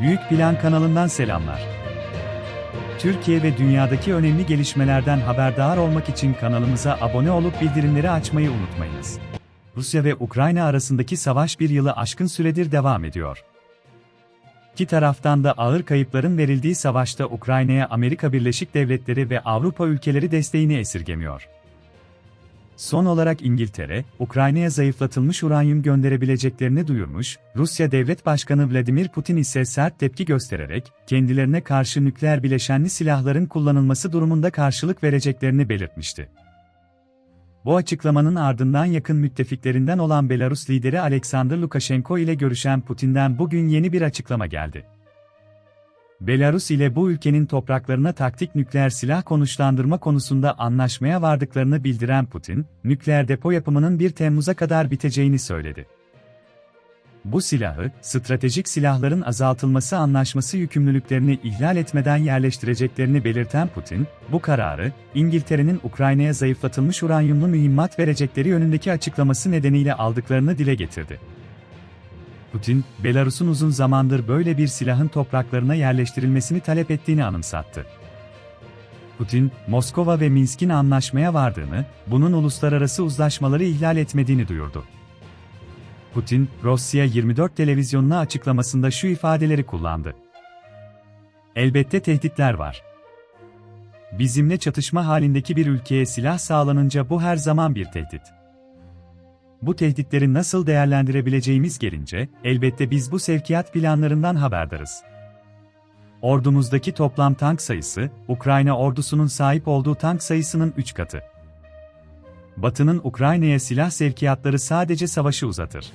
Büyük Plan kanalından selamlar. Türkiye ve dünyadaki önemli gelişmelerden haberdar olmak için kanalımıza abone olup bildirimleri açmayı unutmayınız. Rusya ve Ukrayna arasındaki savaş bir yılı aşkın süredir devam ediyor. İki taraftan da ağır kayıpların verildiği savaşta Ukrayna'ya Amerika Birleşik Devletleri ve Avrupa ülkeleri desteğini esirgemiyor. Son olarak İngiltere, Ukrayna'ya zayıflatılmış uranyum gönderebileceklerini duyurmuş, Rusya Devlet Başkanı Vladimir Putin ise sert tepki göstererek, kendilerine karşı nükleer bileşenli silahların kullanılması durumunda karşılık vereceklerini belirtmişti. Bu açıklamanın ardından yakın müttefiklerinden olan Belarus lideri Alexander Lukashenko ile görüşen Putin'den bugün yeni bir açıklama geldi. Belarus ile bu ülkenin topraklarına taktik nükleer silah konuşlandırma konusunda anlaşmaya vardıklarını bildiren Putin, nükleer depo yapımının 1 Temmuz'a kadar biteceğini söyledi. Bu silahı, stratejik silahların azaltılması anlaşması yükümlülüklerini ihlal etmeden yerleştireceklerini belirten Putin, bu kararı, İngiltere'nin Ukrayna'ya zayıflatılmış uranyumlu mühimmat verecekleri yönündeki açıklaması nedeniyle aldıklarını dile getirdi. Putin, Belarus'un uzun zamandır böyle bir silahın topraklarına yerleştirilmesini talep ettiğini anımsattı. Putin, Moskova ve Minsk'in anlaşmaya vardığını, bunun uluslararası uzlaşmaları ihlal etmediğini duyurdu. Putin, Rusya 24 televizyonuna açıklamasında şu ifadeleri kullandı. Elbette tehditler var. Bizimle çatışma halindeki bir ülkeye silah sağlanınca bu her zaman bir tehdit. Bu tehditleri nasıl değerlendirebileceğimiz gelince, elbette biz bu sevkiyat planlarından haberdarız. Ordumuzdaki toplam tank sayısı, Ukrayna ordusunun sahip olduğu tank sayısının 3 katı. Batı'nın Ukrayna'ya silah sevkiyatları sadece savaşı uzatır.